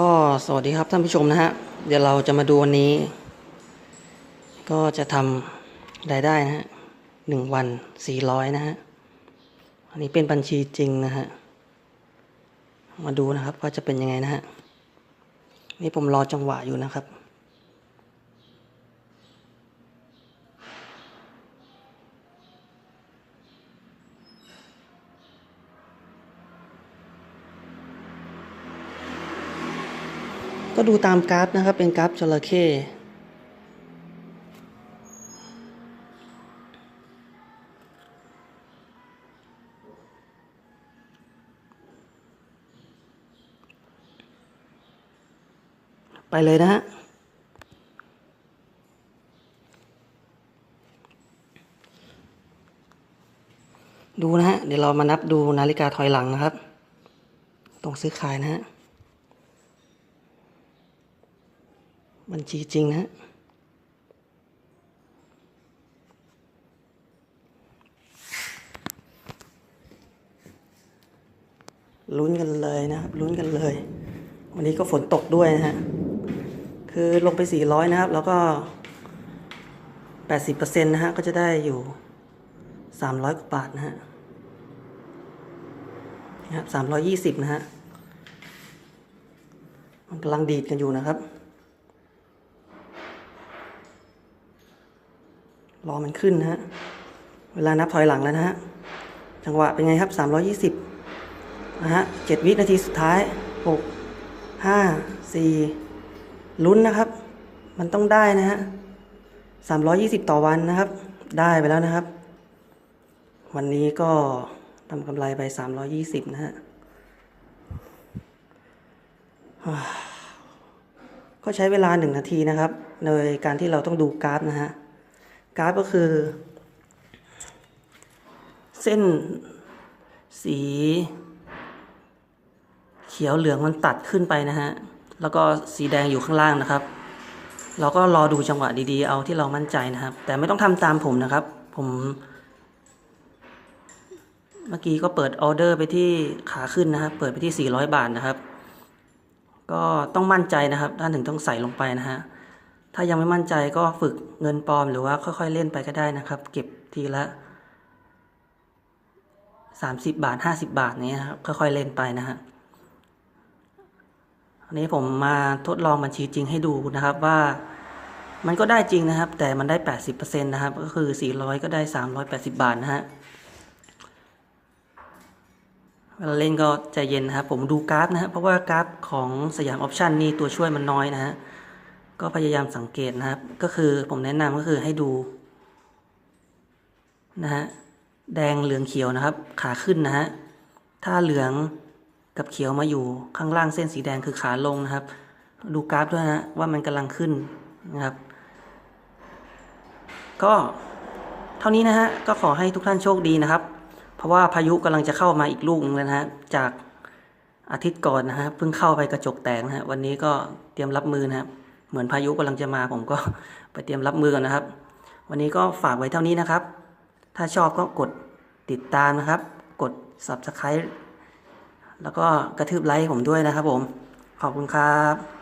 ก็สวัสดีครับท่านผู้ชมนะฮะ เดี๋ยวเราจะมาดูวันนี้ ก็จะทำรายได้นะฮะหนึ่งวันสี่ร้อยนะฮะ อันนี้เป็นบัญชีจริงนะฮะ มาดูนะครับว่าจะเป็นยังไงนะฮะ นี่ผมรอจังหวะอยู่นะครับ ก็ดูตามกราฟนะครับ เป็นกราฟจระเข้ไปเลยนะฮะดูนะฮะ เดี๋ยวเรามานับดูนาฬิกาถอยหลังนะครับ ตรงซื้อขายนะฮะ บัญชีจริงนะฮะลุ้นกันเลยนะครับลุ้นกันเลย วันนี้ก็ฝนตกด้วยนะฮะ คือลงไป 400 นะครับ แล้วก็ 80%นะฮะ ก็จะได้อยู่ 300 กว่าบาทนะฮะนะครับ320 นะฮะ มันกำลังดีดกันอยู่นะครับ รอมันขึ้นนะฮะ เวลานับถอยหลังแล้วนะฮะ จังหวะเป็นไงครับ320นะฮะ7วินาทีสุดท้าย6 5 4ลุ้นนะครับ มันต้องได้นะฮะ320ต่อวันนะครับ ได้ไปแล้วนะครับ วันนี้ก็ทำกำไรไป320นะฮะก็ใช้เวลา1นาทีนะครับโดยการที่เราต้องดูกราฟนะฮะ กราฟก็คือ เส้นสีเขียวเหลืองมันตัดขึ้นไปนะฮะ แล้วก็สีแดงอยู่ข้างล่างนะครับ เราก็รอดูจังหวะดีๆ เอาที่เรามั่นใจนะครับ แต่ไม่ต้องทำตามผมนะครับ ผม เมื่อกี้ก็เปิดออเดอร์ไปที่ขาขึ้นนะครับ เปิดไปที่ 400 บาทนะครับ ก็ต้องมั่นใจนะครับ ท่านถึงต้องใส่ลงไปนะฮะ ถ้ายังไม่มั่นใจก็ฝึกเงินปลอมหรือว่าค่อยๆเล่นไปก็ได้นะครับ เก็บทีละ 30 บาท 50 บาทนี้ครับค่อยๆเล่นไปนะฮะอันนี้ผมมาทดลองบัญชีจริงให้ดูนะครับว่ามันก็ได้จริงนะครับ แต่มันได้ 80%นะครับ ก็คือ 400 ก็ได้ 380 บาทนะฮะเวลาเล่นก็ใจเย็นนะครับ ผมดูกราฟนะฮะเพราะว่ากราฟของสยามออปชันนี่ตัวช่วยมันน้อยนะฮะ ก็พยายามสังเกตนะครับ ก็คือผมแนะนำก็คือให้ดูนะฮะแดงเหลืองเขียวนะครับ ขาขึ้นนะฮะถ้าเหลืองกับเขียวมาอยู่ข้างล่างเส้นสีแดงคือขาลงนะครับ ดูกราฟด้วยนะว่ามันกำลังขึ้นนะครับ ก็เท่านี้นะฮะก็ขอให้ทุกท่านโชคดีนะครับ เพราะว่าพายุกำลังจะเข้ามาอีกลูกนึงแล้วนะฮะจากอาทิตย์ก่อนนะฮะเพิ่งเข้าไปกระจกแตกนะฮะวันนี้ก็เตรียมรับมือนะครับ เหมือนพายุกำลังจะมาผมก็ไปเตรียมรับมือกันนะครับ วันนี้ก็ฝากไว้เท่านี้นะครับ ถ้าชอบก็กดติดตามนะครับ กด subscribe แล้วก็กระทืบไลค์ผมด้วยนะครับผม ขอบคุณครับ